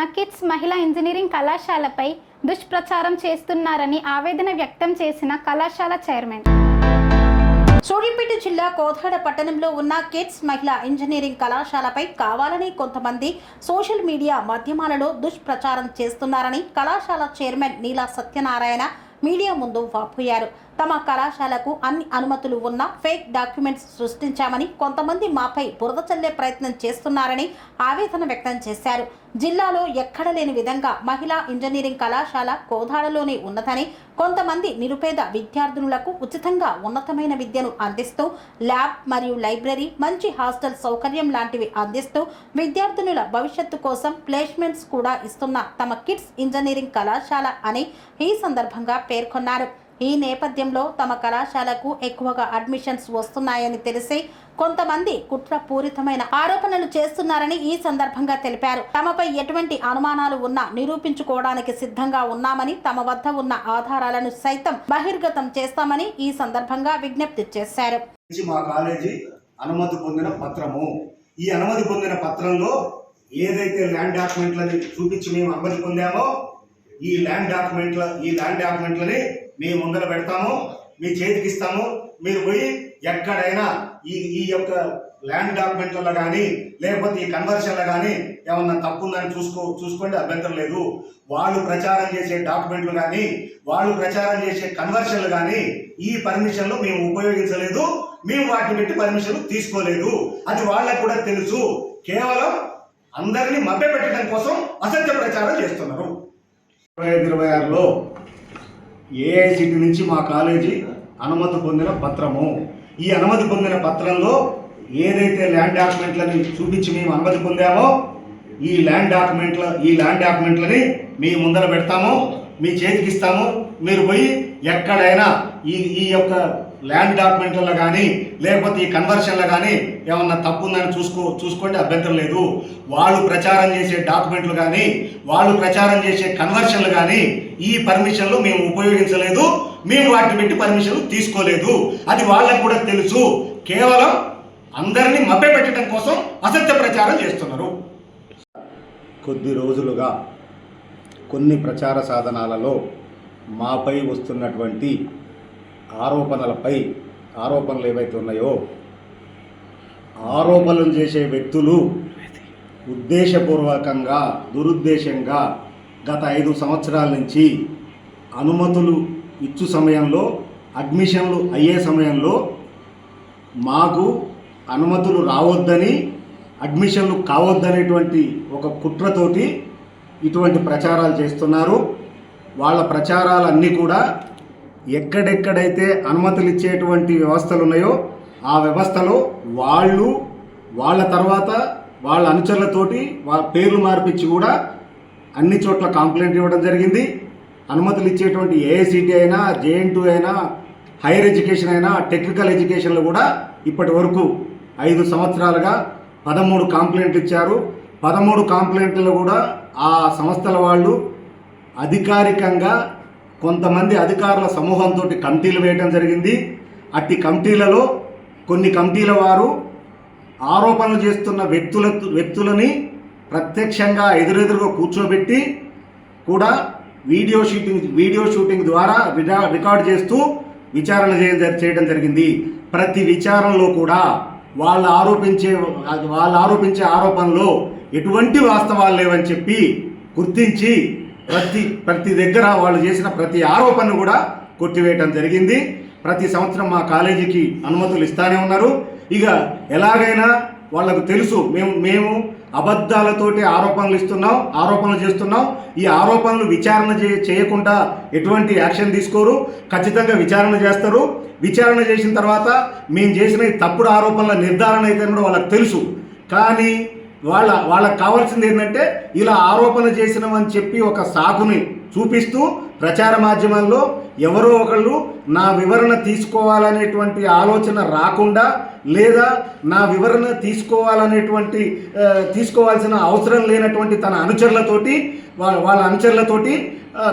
ఉన్న కిడ్స్ మహిళా ఇంజనీరింగ్ కళాశాలపై దుష్ప్రచారం చేస్తున్నారని ఆవేదన వ్యక్తం చేసిన కళాశాల చైర్మన్. సూర్యాపేట జిల్లా కోదాడ పట్టణంలో ఉన్న కిడ్స్ మహిళా ఇంజనీరింగ్ కళాశాలపై కావాలని కొంతమంది సోషల్ మీడియా మాధ్యమాలలో దుష్ప్రచారం చేస్తున్నారని కళాశాల చైర్మన్ నీలా సత్యనారాయణ మీడియా ముందు వాపోయారు. తమ కళాశాలకు అన్ని అనుమతులు ఉన్న ఫేక్ డాక్యుమెంట్స్ సృష్టించామని కొంతమంది మాపై బురద చల్లే ప్రయత్నం చేస్తున్నారని ఆవేదన వ్యక్తం చేశారు. జిల్లాలో ఎక్కడ లేని విధంగా మహిళా ఇంజనీరింగ్ కళాశాల కోదాడలోనే ఉన్నదని కొంతమంది నిరుపేద విద్యార్థినులకు ఉచితంగా ఉన్నతమైన విద్యను అందిస్తూ ల్యాబ్ మరియు లైబ్రరీ మంచి హాస్టల్ సౌకర్యం లాంటివి అందిస్తూ విద్యార్థినుల భవిష్యత్తు కోసం ప్లేస్మెంట్స్ కూడా ఇస్తున్న తమ కిడ్స్ ఇంజనీరింగ్ కళాశాల అని ఈ సందర్భంగా పేర్కొన్నారు. ఈ నేపథ్యంలో తమ కళాశాలకు ఎక్కువగా అడ్మిషన్స్ వస్తున్నాయని తెలిసి కొంతమంది కుట్రపూరితమైన ఆరోపణలు చేస్తున్నారని ఈ సందర్భంగా తెలిపారు. తమపై ఎటువంటి అనుమానాలు ఉన్నా నిరూపించుకోవడానికి సిద్ధంగా ఉన్నామని తమ వద్ద ఉన్న ఆధారాలను సైతం బహిర్గతం చేస్తామని ఈ సందర్భంగా విజ్ఞప్తి చేశారు. మా కాలేజీ అనుమతి పొందిన పత్రము. ఈ అనుమతి పొందిన పత్రంలో ఏదైతే ల్యాండ్ డాక్యుమెంట్లని చూపించి మేము అనుమతి పొందామో ఈ ల్యాండ్ డాక్యుమెంట్ల ఈ ల్యాండ్ డాక్యుమెంట్లని మేము ముందర పెడతాము మీ చేతికి ఇస్తాము. మీరు పోయి ఎక్కడైనా ఈ ఈ యొక్క ల్యాండ్ డాక్యుమెంట్లలో కానీ లేకపోతే ఈ కన్వర్షన్లో కానీ ఏమన్నా తప్పు ఉందని చూసుకో చూసుకోండి అభ్యంతరం లేదు. వాళ్ళు ప్రచారం చేసే డాక్యుమెంట్లు కానీ వాళ్ళు ప్రచారం చేసే కన్వర్షన్లు కానీ ఈ పర్మిషన్లు మేము ఉపయోగించలేదు. మేము వాటిని పెట్టి పర్మిషన్లు తీసుకోలేదు. అది వాళ్ళకు కూడా తెలుసు. కేవలం అందరినీ మభ్యపెట్టడం కోసం అసత్య ప్రచారం చేస్తున్నారు. ఇరవై ఐదు ఇరవై ఆరులో ఏఐసిటి నుంచి మా కాలేజీ అనుమతి పొందిన పత్రము. ఈ అనుమతి పొందిన పత్రంలో ఏదైతే ల్యాండ్ డాక్యుమెంట్లని చూపించి మేము అనుమతి పొందామో ఈ ల్యాండ్ డాక్యుమెంట్ల ఈ ల్యాండ్ డాక్యుమెంట్లని మీ ముందర పెడతాము మీ చేతికి ఇస్తాము. మీరు పోయి ఎక్కడైనా ఈ ఈ యొక్క ల్యాండ్ డాక్యుమెంట్లలో కానీ లేకపోతే ఈ కన్వర్షన్లో కానీ ఏమన్నా తప్పు ఉందని చూసుకో చూసుకోండి అభ్యంతరం లేదు. వాళ్ళు ప్రచారం చేసే డాక్యుమెంట్లు కానీ వాళ్ళు ప్రచారం చేసే కన్వర్షన్లు కానీ ఈ పర్మిషన్లు మేము ఉపయోగించలేదు. మేము వాటిని పెట్టి పర్మిషన్లు తీసుకోలేదు. అది వాళ్ళకు కూడా తెలుసు. కేవలం అందరినీ మభ్యపెట్టడం కోసం అసత్య ప్రచారం చేస్తున్నారు. కొద్ది రోజులుగా కొన్ని ప్రచార సాధనాలలో మాపై వస్తున్నటువంటి ఆరోపణలపై ఆరోపణలు ఏవైతే ఉన్నాయో ఆరోపణలు చేసే వ్యక్తులు ఉద్దేశపూర్వకంగా దురుద్దేశంగా గత ఐదు సంవత్సరాల నుంచి అనుమతులు ఇచ్చు సమయంలో అడ్మిషన్లు అయ్యే సమయంలో మాకు అనుమతులు రావద్దని అడ్మిషన్లు కావద్దనేటువంటి ఒక కుట్రతోటి ఇటువంటి ప్రచారాలు చేస్తున్నారు. వాళ్ళ ప్రచారాలన్నీ కూడా ఎక్కడెక్కడైతే అనుమతులు ఇచ్చేటువంటి వ్యవస్థలు ఉన్నాయో ఆ వ్యవస్థలో వాళ్ళు వాళ్ళ తర్వాత వాళ్ళ అనుచరులతోటి వాళ్ళ పేర్లు మార్పించి కూడా అన్ని చోట్ల కంప్లైంట్ ఇవ్వడం జరిగింది. అనుమతులు ఇచ్చేటువంటి ఏఐసిటి అయినా జేఎన్ అయినా హైయర్ ఎడ్యుకేషన్ అయినా టెక్నికల్ ఎడ్యుకేషన్లో కూడా ఇప్పటి వరకు ఐదు సంవత్సరాలుగా పదమూడు కాంప్లైంట్లు ఇచ్చారు. పదమూడు కాంప్లైంట్లు కూడా ఆ సంస్థల వాళ్ళు అధికారికంగా కొంతమంది అధికారుల సమూహంతో కమిటీలు వేయడం జరిగింది. అట్టి కమిటీలలో కొన్ని కమిటీల వారు ఆరోపణలు చేస్తున్న వ్యక్తుల వ్యక్తులని ప్రత్యక్షంగా ఎదురెదురుగా కూర్చోబెట్టి కూడా వీడియో షూటింగ్ వీడియో షూటింగ్ ద్వారా విడా- రికార్డ్ చేస్తూ విచారణ చేయ- చేయడం జరిగింది. ప్రతి విచారణలో కూడా వాళ్ళు ఆరోపించే వాళ్ళు ఆరోపించే ఆరోపణలో ఎటువంటి వాస్తవాలు లేవని చెప్పి గుర్తించి ప్రతి ప్రతి దగ్గర వాళ్ళు చేసిన ప్రతి ఆరోపణను కూడా కొట్టివేయటం జరిగింది. ప్రతి సంవత్సరం మా కాలేజీకి అనుమతులు ఇస్తానే ఉన్నారు. ఇక ఎలాగైనా వాళ్ళకు తెలుసు మేము మేము అబద్ధాలతోటి ఆరోపణలు ఇస్తున్నాం ఆరోపణలు చేస్తున్నాం. ఈ ఆరోపణలు విచారణ చే చేయకుండా ఎటువంటి యాక్షన్ తీసుకోరు. ఖచ్చితంగా విచారణ చేస్తారు. విచారణ చేసిన తర్వాత మేము చేసిన ఈ తప్పుడు ఆరోపణల నిర్ధారణ అయితే కూడా వాళ్ళకి తెలుసు. కానీ వాళ్ళ వాళ్ళకి కావాల్సింది ఏంటంటే ఇలా ఆరోపణ చేసినామని చెప్పి ఒక సాకుని చూపిస్తూ ప్రచార మాధ్యమాల్లో ఎవరో ఒకళ్ళు నా వివరణ తీసుకోవాలనేటువంటి ఆలోచన రాకుండా లేదా నా వివరణ తీసుకోవాలనేటువంటి తీసుకోవాల్సిన అవసరం లేనటువంటి తన అనుచరులతోటి వాళ్ళ వాళ్ళ అనుచరులతోటి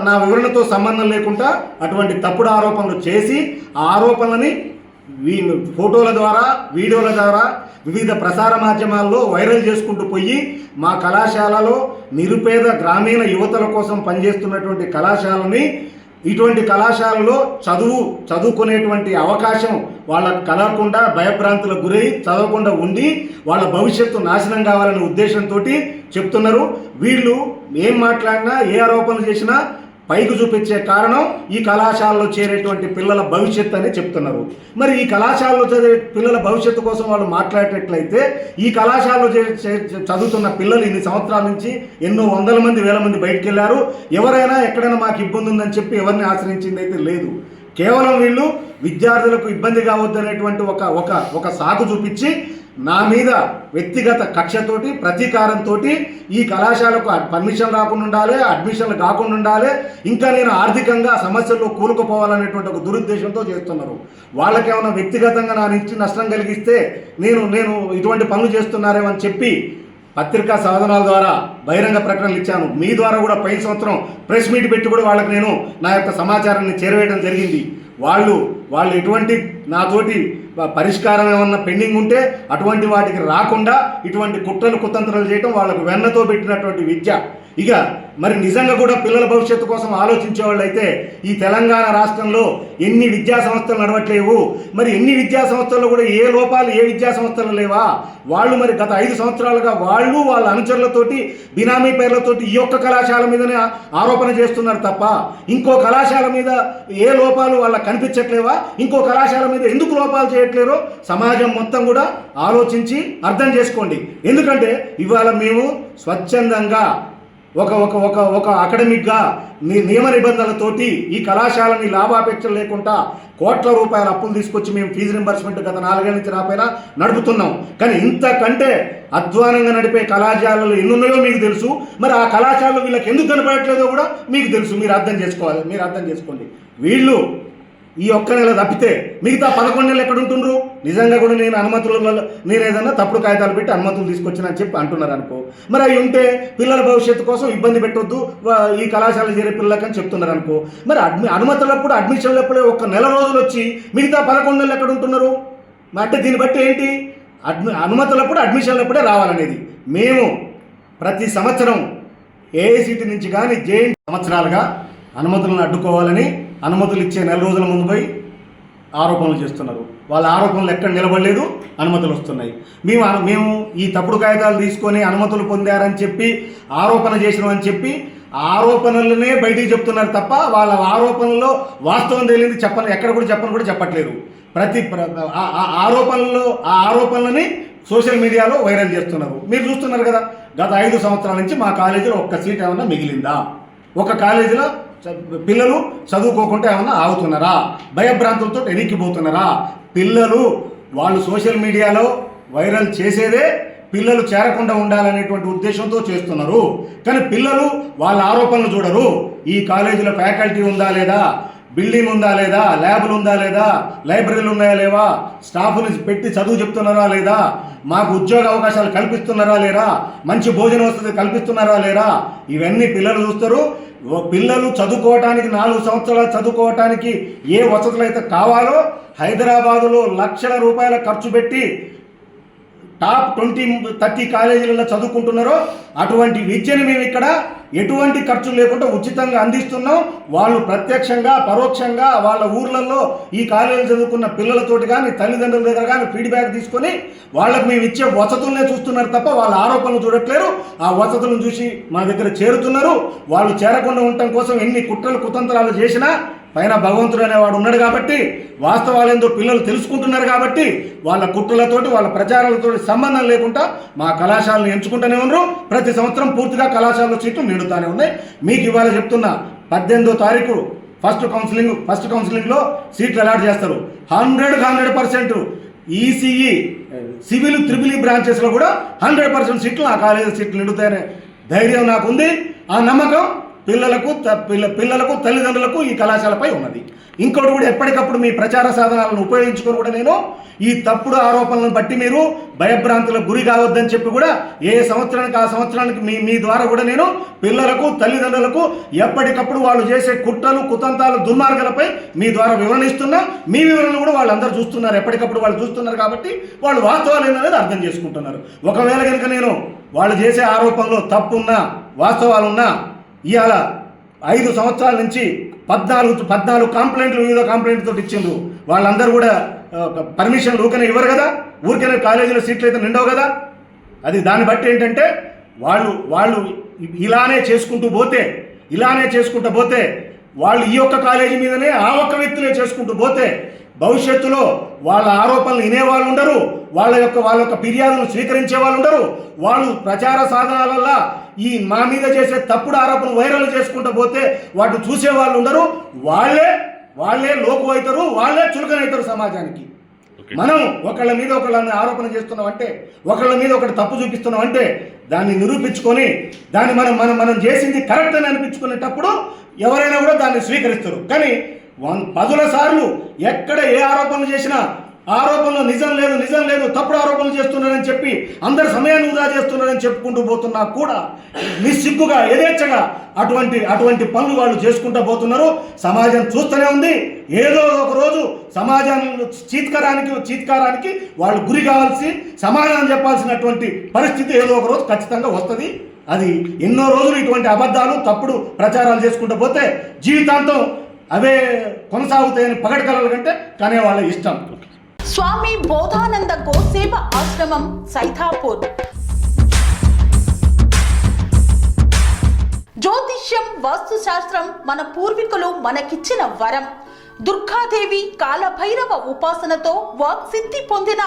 నా వివరణతో సంబంధం లేకుండా అటువంటి తప్పుడు ఆరోపణలు చేసి ఆ ఆరోపణలని వీ- ఫోటోల ద్వారా వీడియోల ద్వారా వివిధ ప్రసార మాధ్యమాల్లో వైరల్ చేసుకుంటూ పోయి మా కళాశాలలో నిరుపేద గ్రామీణ యువతల కోసం పనిచేస్తున్నటువంటి కళాశాలని ఇటువంటి కళాశాలలో చదువు చదువుకునేటువంటి అవకాశం వాళ్ళకు కలగకుండా భయభ్రాంతులకు గురై చదవకుండా ఉండి వాళ్ళ భవిష్యత్తు నాశనం కావాలనే ఉద్దేశంతో చెప్తున్నారు. వీళ్ళు ఏం మాట్లాడినా ఏ ఆరోపణలు చేసినా పైకి చూపించే కారణం ఈ కళాశాలలో చేరేటువంటి పిల్లల భవిష్యత్తు అని చెప్తున్నారు. మరి ఈ కళాశాలలో చదివే పిల్లల భవిష్యత్తు కోసం వాళ్ళు మాట్లాడేటట్లయితే ఈ కళాశాలలో చే- చదువుతున్న పిల్లలు ఇన్ని సంవత్సరాల నుంచి ఎన్నో వందల మంది వేల మంది బయటికి వెళ్ళారు ఎవరైనా ఎక్కడైనా మాకు ఇబ్బంది ఉందని చెప్పి ఎవరిని ఆశ్రయించింది అయితే లేదు. కేవలం వీళ్ళు విద్యార్థులకు ఇబ్బంది కావద్దనేటువంటి ఒక ఒక ఒక సాకు చూపించి నా మీద వ్యక్తిగత కక్షతోటి ప్రతీకారంతో ఈ కళాశాలకు పర్మిషన్ రాకుండా ఉండాలి అడ్మిషన్లు కాకుండా ఉండాలి. ఇంకా నేను ఆర్థికంగా సమస్యల్లో కూరుకుపోవాలనేటువంటి ఒక దురుద్దేశంతో చేస్తున్నారు. వాళ్ళకేమైనా వ్యక్తిగతంగా నా నుంచి నష్టం కలిగిస్తే నేను నేను ఇటువంటి పనులు చేస్తున్నారేమో అని చెప్పి పత్రికా సాధనాల ద్వారా బహిరంగ ప్రకటనలు ఇచ్చాను. మీ ద్వారా కూడా పై సంవత్సరం ప్రెస్ మీట్ పెట్టి కూడా వాళ్ళకి నేను నా యొక్క సమాచారాన్ని చేరవేయడం జరిగింది. వాళ్ళు వాళ్ళు ఎటువంటి నాతోటి పరిష్కారం ఏమన్నా పెండింగ్ ఉంటే అటువంటి వాటికి రాకుండా ఇటువంటి కుట్రలు కుతంత్రాలు చేయడం వాళ్ళకు వెన్నతో పెట్టినటువంటి విద్య. ఇక మరి నిజంగా కూడా పిల్లల భవిష్యత్తు కోసం ఆలోచించే వాళ్ళైతే ఈ తెలంగాణ రాష్ట్రంలో ఎన్ని విద్యా సంస్థలు నడవట్లేవు మరి ఎన్ని విద్యా సంస్థల్లో కూడా ఏ లోపాలు ఏ విద్యా సంస్థలు లేవా? వాళ్ళు మరి గత ఐదు సంవత్సరాలుగా వాళ్ళు వాళ్ళ అనుచరులతోటి బినామీ పేర్లతోటి ఈ ఒక్క కళాశాల మీదనే ఆరోపణ చేస్తున్నారు తప్ప ఇంకో కళాశాల మీద ఏ లోపాలు వాళ్ళకి కనిపించట్లేవా? ఇంకో కళాశాల మీద ఎందుకు లోపాలు చేయట్లేరో సమాజం మొత్తం కూడా ఆలోచించి అర్థం చేసుకోండి. ఎందుకంటే ఇవాళ మేము స్వచ్ఛందంగా ఒక ఒక ఒక ఒక అకాడమిక్గా ని- నియమ నిబంధనలతోటి ఈ కళాశాలని లాభాపేక్ష లేకుండా కోట్ల రూపాయల అప్పులు తీసుకొచ్చి మేము ఫీజు రింబర్స్మెంట్ గత నాలుగేళ్ళ నుంచి రాపోయినా నడుపుతున్నాం. కానీ ఇంతకంటే అధ్వానంగా నడిపే కళాశాలలు ఎన్నున్నాయో మీకు తెలుసు. మరి ఆ కళాశాలలు వీళ్ళకి ఎందుకు కనపడట్లేదో కూడా మీకు తెలుసు. మీరు అర్థం చేసుకోవాలి. మీరు అర్థం చేసుకోండి. వీళ్ళు ఈ ఒక్క నెల తప్పితే మిగతా పదకొండు నెలలు ఎక్కడ ఉంటుండ్రు? నిజంగా కూడా నేను అనుమతుల వల్ల నేను ఏదన్నా తప్పుడు కాగితాలు పెట్టి అనుమతులు తీసుకొచ్చినని చెప్పి అంటున్నారు అనుకో. మరి అవి ఉంటే పిల్లల భవిష్యత్తు కోసం ఇబ్బంది పెట్టొద్దు. ఈ కళాశాల చేరే పిల్లలకని చెప్తున్నారు అనుకో. మరి అడ్మి అనుమతులప్పుడు అడ్మిషన్లప్పుడే ఒక నెల రోజులు వచ్చి మిగతా పదకొండు నెలలు ఎక్కడ ఉంటున్నారు? అంటే దీన్ని బట్టి ఏంటి? అడ్మి అనుమతులప్పుడు అడ్మిషన్లప్పుడే రావాలనేది. మేము ప్రతి సంవత్సరం ఏఐసిటి నుంచి కానీ జేఎన్ సంవత్సరాలుగా అనుమతులను అడ్డుకోవాలని అనుమతులు ఇచ్చే నెల రోజుల ముందు పోయి ఆరోపణలు చేస్తున్నారు. వాళ్ళ ఆరోపణలు ఎక్కడ నిలబడలేదు అనుమతులు వస్తున్నాయి. మేము మేము ఈ తప్పుడు కాగితాలు తీసుకొని అనుమతులు పొందారని చెప్పి ఆరోపణ చేసినామని చెప్పి ఆరోపణలనే బయటికి చెప్తున్నారు తప్ప వాళ్ళ ఆరోపణల్లో వాస్తవం తెలియదు చెప్పని ఎక్కడ కూడా చెప్పని కూడా చెప్పట్లేదు. ప్రతి ప్ర- ఆ- ఆ ఆరోపణలు ఆ ఆరోపణలని సోషల్ మీడియాలో వైరల్ చేస్తున్నారు. మీరు చూస్తున్నారు కదా గత ఐదు సంవత్సరాల నుంచి మా కాలేజీలో ఒక్క సీట్ ఏమన్నా మిగిలిందా? ఒక కాలేజీలో పిల్లలు చదువుకోకుండా ఏమన్నా ఆగుతున్నారా? భయభ్రాంతులతో ఎనిక్కిపోతున్నారా? పిల్లలు వాళ్ళు సోషల్ మీడియాలో వైరల్ చేసేదే పిల్లలు చేరకుండా ఉండాలనేటువంటి ఉద్దేశంతో చేస్తున్నారు. కానీ పిల్లలు వాళ్ళ ఆరోపణలు చూడరు. ఈ కాలేజీలో ఫ్యాకల్టీ ఉందా లేదా? బిల్డింగ్ ఉందా లేదా? ల్యాబ్లు ఉందా లేదా? లైబ్రరీలు ఉన్నాయా లేవా? స్టాఫ్ని పెట్టి చదువు చెప్తున్నారా లేదా? మాకు ఉద్యోగ అవకాశాలు కల్పిస్తున్నారా లేరా మంచి భోజన వసతి కల్పిస్తున్నారా లేరా ఇవన్నీ పిల్లలు చూస్తారు. పిల్లలు చదువుకోవటానికి నాలుగు సంవత్సరాలు చదువుకోవటానికి ఏ వసతులు అయితే కావాలో హైదరాబాదులో లక్షల రూపాయల ఖర్చు పెట్టి టాప్ ట్వంటీ థర్టీ కాలేజీలలో చదువుకుంటున్నారో అటువంటి విద్యను మేము ఇక్కడ ఎటువంటి ఖర్చు లేకుండా ఉచితంగా అందిస్తున్నాం. వాళ్ళు ప్రత్యక్షంగా పరోక్షంగా వాళ్ళ ఊర్లలో ఈ కాలేజీలు చదువుకున్న పిల్లలతోటి కానీ తల్లిదండ్రుల దగ్గర కానీ ఫీడ్బ్యాక్ తీసుకొని వాళ్ళకు మేము ఇచ్చే వసతులనే చూస్తున్నారు తప్ప వాళ్ళ ఆరోపణలు చూడట్లేరు. ఆ వసతులను చూసి మా దగ్గర చేరుతున్నారు. వాళ్ళు చేరకుండా ఉండటం కోసం ఎన్ని కుట్రలు కుతంత్రాలు చేసినా పైన భగవంతుడు అనేవాడు ఉన్నాడు కాబట్టి వాస్తవాలు వాస్తవాలేందో పిల్లలు తెలుసుకుంటున్నారు కాబట్టి వాళ్ళ కుట్రలతోటి వాళ్ళ ప్రచారాలతో సంబంధం లేకుండా మా కళాశాలను ఎంచుకుంటూనే ఉన్నారు ప్రతి సంవత్సరం పూర్తిగా కళాశాలలో సీట్లు నిండుతానే ఉన్నాయి. మీకు ఇవాళ చెప్తున్నా పద్దెనిమిదో తారీఖు ఫస్ట్ కౌన్సిలింగ్ ఫస్ట్ కౌన్సిలింగ్లో సీట్లు అలాట్ చేస్తారు. Hundred hundred percent ECE civil triple బ్రాంచెస్లో కూడా హండ్రెడ్ పర్సెంట్ సీట్లు ఆ కాలేజీ సీట్లు నిండుతాయనే ధైర్యం నాకు ఉంది ఆ నమ్మకం పిల్లలకు పిల్ల పిల్లలకు తల్లిదండ్రులకు ఈ కళాశాలపై ఉన్నది. ఇంకోటి కూడా ఎప్పటికప్పుడు మీ ప్రచార సాధనాలను ఉపయోగించుకొని కూడా నేను ఈ తప్పుడు ఆరోపణలను బట్టి మీరు భయభ్రాంతులకు గురి కావద్దని చెప్పి కూడా ఏ సంవత్సరానికి ఆ సంవత్సరానికి మీ మీ ద్వారా కూడా నేను పిల్లలకు తల్లిదండ్రులకు ఎప్పటికప్పుడు వాళ్ళు చేసే కుట్రలు కుతంతాలు దుర్మార్గాలపై మీ ద్వారా వివరణ ఇస్తున్నా. మీ వివరణ కూడా వాళ్ళందరూ చూస్తున్నారు. ఎప్పటికప్పుడు వాళ్ళు చూస్తున్నారు కాబట్టి వాళ్ళు వాస్తవాలు ఏందనేది అర్థం చేసుకుంటున్నారు. ఒకవేళ కనుక నేను వాళ్ళు చేసే ఆరోపణలో తప్పున్నా వాస్తవాలున్నా ఇవాళ ఐదు సంవత్సరాల నుంచి పద్నాలుగు పద్నాలుగు కంప్లైంట్లు వివిధ కంప్లైంట్ ఇచ్చిండ్రు. వాళ్ళందరూ కూడా పర్మిషన్ ఊరికనే ఇవ్వరు కదా? ఊరికనే కాలేజీలో సీట్లు అయితే నిండవు కదా? అది దాన్ని బట్టి ఏంటంటే వాళ్ళు వాళ్ళు ఇలానే చేసుకుంటూ పోతే ఇలానే చేసుకుంటూ పోతే వాళ్ళు ఈ ఒక్క కాలేజీ మీదనే ఆ ఒక్క వ్యక్తులే చేసుకుంటూ పోతే భవిష్యత్తులో వాళ్ళ ఆరోపణలు వినేవాళ్ళు ఉండరు వాళ్ళ యొక్క వాళ్ళ యొక్క ఫిర్యాదులు స్వీకరించే వాళ్ళు ఉండరు. వాళ్ళు ప్రచార సాధనాలల్ల ఈ మా మీద చేసే తప్పుడు ఆరోపణలు వైరల్ చేసుకుంటూ పోతే వాటి చూసే వాళ్ళు ఉండరు. వాళ్ళే వాళ్ళే లోకు అవుతారు వాళ్ళే చులకనవుతారు సమాజానికి. మనం ఒకళ్ళ మీద ఒకళ్ళని ఆరోపణ చేస్తున్నాం అంటే ఒకళ్ళ మీద ఒకటి తప్పు చూపిస్తున్నాం అంటే దాన్ని నిరూపించుకొని దాన్ని మనం మనం మనం చేసింది కరెక్ట్ అని అనిపించుకునేటప్పుడు ఎవరైనా కూడా దాన్ని స్వీకరిస్తారు. కానీ వన్ పదుల సార్లు ఎక్కడ ఏ ఆరోపణలు చేసినా ఆరోపణలు నిజం లేదు నిజం లేదు తప్పుడు ఆరోపణలు చేస్తున్నారని చెప్పి అందరి సమయాన్ని వృధా చేస్తున్నారని చెప్పుకుంటూ పోతున్నా కూడా నిస్సిగ్గుగా యథేచ్ఛగా అటువంటి అటువంటి పనులు వాళ్ళు చేసుకుంటూ పోతున్నారు. సమాజం చూస్తూనే ఉంది. ఏదో ఒక రోజు సమాజం చీత్కారానికి చీత్కారానికి వాళ్ళు గురి కావాల్సి సమాధానం చెప్పాల్సినటువంటి పరిస్థితి ఏదో ఒక రోజు ఖచ్చితంగా వస్తుంది. అది ఎన్నో రోజులు ఇటువంటి అబద్ధాలు తప్పుడు ప్రచారాలు చేసుకుంటూ పోతే జీవితాంతం అవే కొనసాగుతాయని పగడకలల కంటే కానీ వాళ్ళ ఇష్టం. స్వామి బోధానంద గోసేవ ఆశ్రమం సైథాపూర్ జ్యోతిష్యం వాస్తుశాస్త్రం మన పూర్వీకులు మనకిచ్చిన వరం. దుర్గాదేవి కాలభైరవ ఉపాసనతో వాక్సిద్ధి పొందిన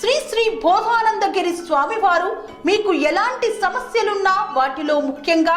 శ్రీ శ్రీ బోధానందగిరి స్వామివారు మీకు ఎలాంటి సమస్యలున్నా వాటిలో ముఖ్యంగా